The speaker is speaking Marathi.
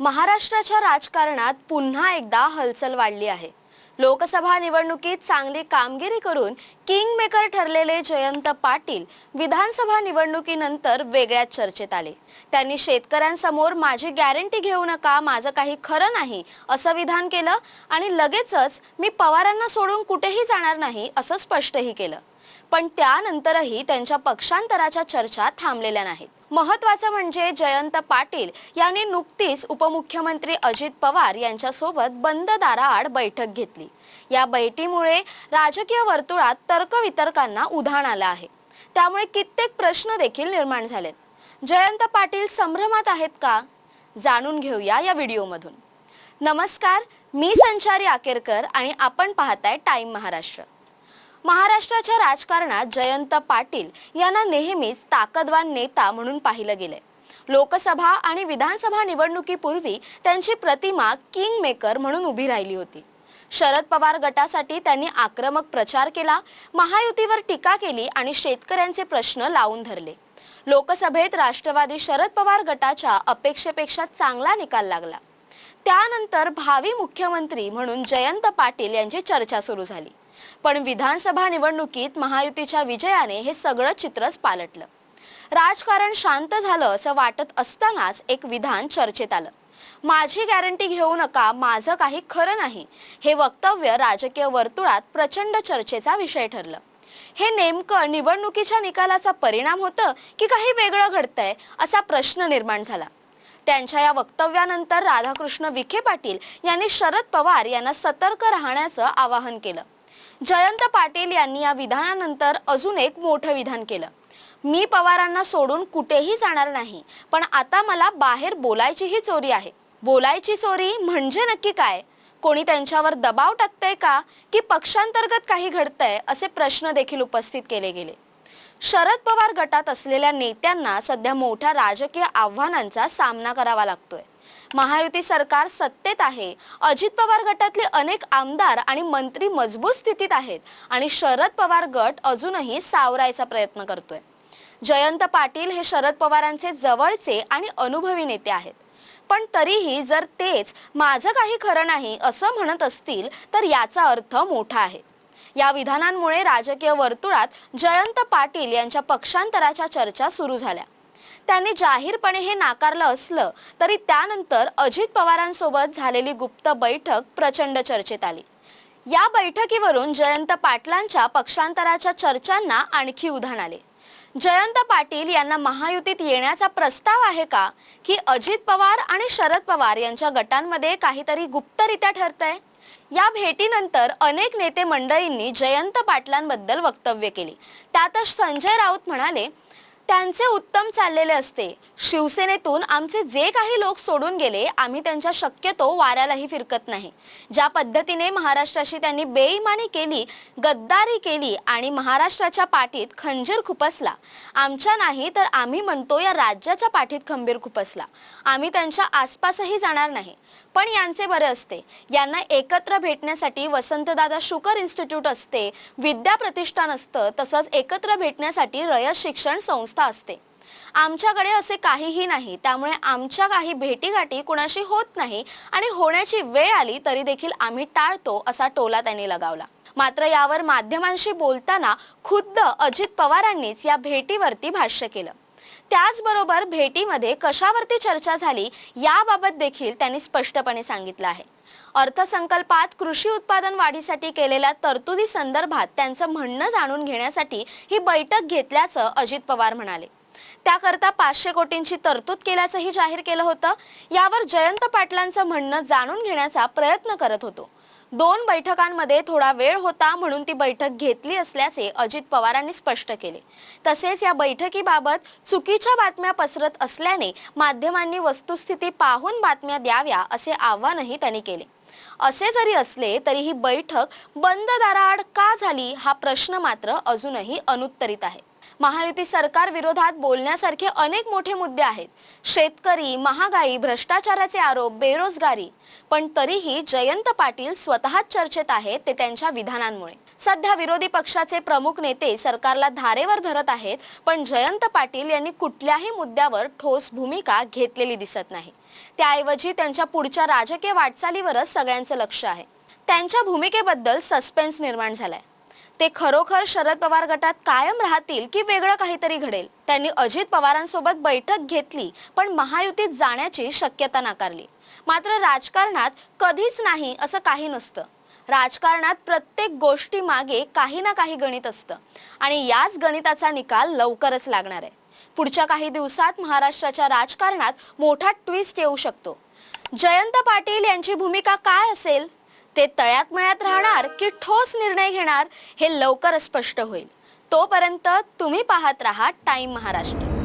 महाराष्ट्राच्या राजकारणात पुन्हा एकदा हलचल वाढली आहे. लोकसभा निवडणुकीत चांगली कामगिरी करून किंग मेकर ठरलेले जयंत पाटील विधानसभा निवडणुकीनंतर वेगळ्याच चर्चेत आले. त्यांनी शेतकऱ्यांसमोर माझी गॅरंटी घेऊ नका माझं काही खरं नाही असं विधान केलं आणि लगेचच मी पवारांना सोडून कुठेही जाणार नाही असं स्पष्टही केलं. पण त्यानंतरही त्यांच्या पक्षांतराच्या चर्चा थांबलेल्या नाहीत. महत्वाचं म्हणजे जयंत पाटील यांनी नुकतीच उपमुख्यमंत्री अजित पवार यांच्यासोबत बंद दाराआड बैठक घेतली. या बैठीमुळे राजकीय वर्तुळात तर्कवितर्कांना उधाण आलं आहे. त्यामुळे कित्येक प्रश्न देखील निर्माण झालेत. जयंत पाटील संभ्रमात आहेत का? जाणून घेऊया या व्हिडिओमधून. नमस्कार मी संचारी आकेरकर आणि आपण पाहताय टाइम महाराष्ट्र. महाराष्ट्राच्या राजकारणात जयंत पाटील यांना नेहमीच ताकदवान नेता म्हणून पाहिलं गेलंय. लोकसभा आणि विधानसभा निवडणुकीपूर्वी त्यांची प्रतिमा किंग मेकर म्हणून उभी राहिली होती. शरद पवार गटासाठी त्यांनी आक्रमक प्रचार केला महायुतीवर टीका केली आणि शेतकऱ्यांचे प्रश्न लावून धरले. लोकसभेत राष्ट्रवादी शरद पवार गटाच्या अपेक्षेपेक्षा चांगला निकाल लागला. त्यानंतर भावी मुख्यमंत्री म्हणून जयंत पाटील यांची चर्चा सुरू झाली. पण विधानसभा निवडणुकीत महायुतीच्या विजयाने हे सगळं चित्रच पालटलं. राजकारण शांत झालं असं वाटत असतानाच एक विधान चर्चेत आलं. माझी गॅरंटी घेऊ नका माझं काही खरं नाही हे वक्तव्य राजकीय वर्तुळात प्रचंड चर्चेचा विषय ठरलं. हे नेमकं निवडणुकीच्या निकालाचा परिणाम होतं की काही वेगळं घडतंय असा प्रश्न निर्माण झाला. त्यांच्या या वक्तव्यानंतर राधाकृष्ण विखे पाटील यांनी शरद पवार यांना सतर्क राहण्याचं आवाहन केलं. जयंत पाटील यांनी या विधानानंतर अजून एक मोठं विधान केलं. मी पवारांना सोडून कुठेही जाणार नाही पण आता मला बाहेर बोलायचीही चोरी आहे. बोलायची चोरी म्हणजे नक्की काय? कोणी त्यांच्यावर दबाव टाकतंय का? की पक्षांतर्गत काही घडतंय असे प्रश्न देखील उपस्थित केले गेले. शरद पवार गटात असलेल्या नेत्यांना सध्या मोठ्या राजकीय आव्हानांचा सामना करावा लागतोय. महायुती सरकार सत्तेत आहे. अजित पवार गटातले अनेक आमदार आणि मंत्री मजबूत स्थितीत आहेत आणि शरद पवार गट अजूनही सावरायचा प्रयत्न करतोय. जयंत पाटील हे शरद पवारांचे जवळचे आणि अनुभवी नेते आहेत. पण तरीही जर तेच माझं काही खरं नाही असं म्हणत असतील तर याचा अर्थ मोठा आहे. या विधानांमुळे राजकीय वर्तुळात जयंत पाटील यांच्या पक्षांतराच्या चर्चा सुरू झाल्या. त्यांनी जाहीरपणे हे नाकारलं असलं तरी त्यानंतर अजित पवारांसोबत झालेली गुप्त बैठक प्रचंड चर्चेत आली. या बैठकीवरून जयंत पाटलांच्या पक्षांतराच्या चर्चांना आणखी उधाण आले. जयंत पाटील यांना महायुतीत येण्याचा प्रस्ताव आहे का? की अजित पवार आणि शरद पवार यांच्या गटांमध्ये काहीतरी गुप्तरित्या ठरतंय? या भेटीनंतर अनेक नेते मंडळींनी जयंत पाटलांबद्दल वक्तव्य केली. त्यातच संजय राऊत म्हणाले त्यांचे उत्तम चाललेले असते. शिवसेनेतून आमचे जे काही लोक सोडून गेले आम्ही त्यांच्या शक्यतो वाऱ्यालाही फिरकत नाही. ज्या पद्धतीने महाराष्ट्राशी त्यांनी बेईमानी केली गद्दारी केली आणि महाराष्ट्राच्या पाठीत खंजीर खुपसला आमच्या नाही तर आम्ही म्हणतो या राज्याच्या पाठीत खंबीर खुपसला. आम्ही त्यांच्या आसपासही जाणार नाही. पण यांचे बरे असते. यांना एकत्र भेटण्यासाठी वसंतदादा शुकर इन्स्टिट्यूट असते विद्या प्रतिष्ठान असतं तसंच एकत्र भेटण्यासाठी रयत शिक्षण संस्था असते. आमच्याकडे असे काहीही नाही. त्यामुळे आमच्या काही भेटीगाठी कुणाशी होत नाही आणि होण्याची वेळ आली तरी देखील आम्ही टाळतो असा टोला त्यांनी लगावला. मात्र यावर माध्यमांशी बोलताना खुद्द अजित पवारांनीच या भेटीवरती भाष्य केलं. त्याचबरोबर भेटीमध्ये कशावरती चर्चा झाली याबाबत देखील त्यांनी स्पष्टपणे सांगितलं आहे. अर्थसंकल्पात कृषी उत्पादन वाढीसाठी केलेल्या तरतुदी संदर्भात त्यांचं म्हणणं जाणून घेण्यासाठी ही बैठक घेतल्याचं अजित पवार म्हणाले. त्याकरता पाचशे कोटींची तरतूद केल्याचंही जाहीर केलं होतं. यावर जयंत पाटलांचं म्हणणं जाणून घेण्याचा प्रयत्न करत होतो. दोन बैठकांमध्ये थोडा वेळ होता म्हणून ती बैठक घेतली असल्याचे अजित पवारांनी स्पष्ट केले. तसेच या बैठकीबाबत चुकीच्या बातम्या पसरत असल्याने माध्यमांनी वस्तुस्थिती पाहून बातम्या द्याव्या असे आवाहनही त्यांनी केले. असे जरी असले तरी ही बैठक बंद दाराआड का झाली हा प्रश्न मात्र अजूनही अनुत्तरित आहे. महायुती सरकार विरोधात बोलण्यासारखे अनेक मोठे मुद्दे आहेत. शेतकरी महागाई भ्रष्टाचाराचे आरोप बेरोजगारी. पण तरीही जयंत पाटील स्वतःच चर्चेत आहेत ते त्यांच्या विधानांमुळे. सध्या विरोधी पक्षाचे प्रमुख नेते सरकारला धारेवर धरत आहेत पण जयंत पाटील यांनी कुठल्याही मुद्द्यावर ठोस भूमिका घेतलेली दिसत नाही. त्याऐवजी त्यांच्या पुढच्या राजकीय वाटचालीवरच सगळ्यांचं लक्ष आहे. त्यांच्या भूमिकेबद्दल सस्पेन्स निर्माण झालाय. ते खरोखर शरद पवार गटात कायम राहतील की वेगळं काहीतरी घडेल? त्यांनी अजित पवारांसोबत बैठक घेतली पण महायुतीत जाण्याची शक्यता नाकारली. मात्र राजकारणात कधीच नाही असं काही नसतं. राजकारणात प्रत्येक गोष्टी मागे काही ना काही गणित असतं. आणि याच गणिताचा निकाल लवकरच लागणार आहे. पुढच्या काही दिवसात महाराष्ट्राच्या राजकारणात मोठा ट्विस्ट येऊ शकतो. जयंत पाटील यांची भूमिका काय असेल? ते तळ्यात मळ्यात राहणार की ठोस निर्णय घेणार हे लवकर स्पष्ट होईल. तोपर्यंत तुम्ही पाहत राहा टाइम महाराष्ट्र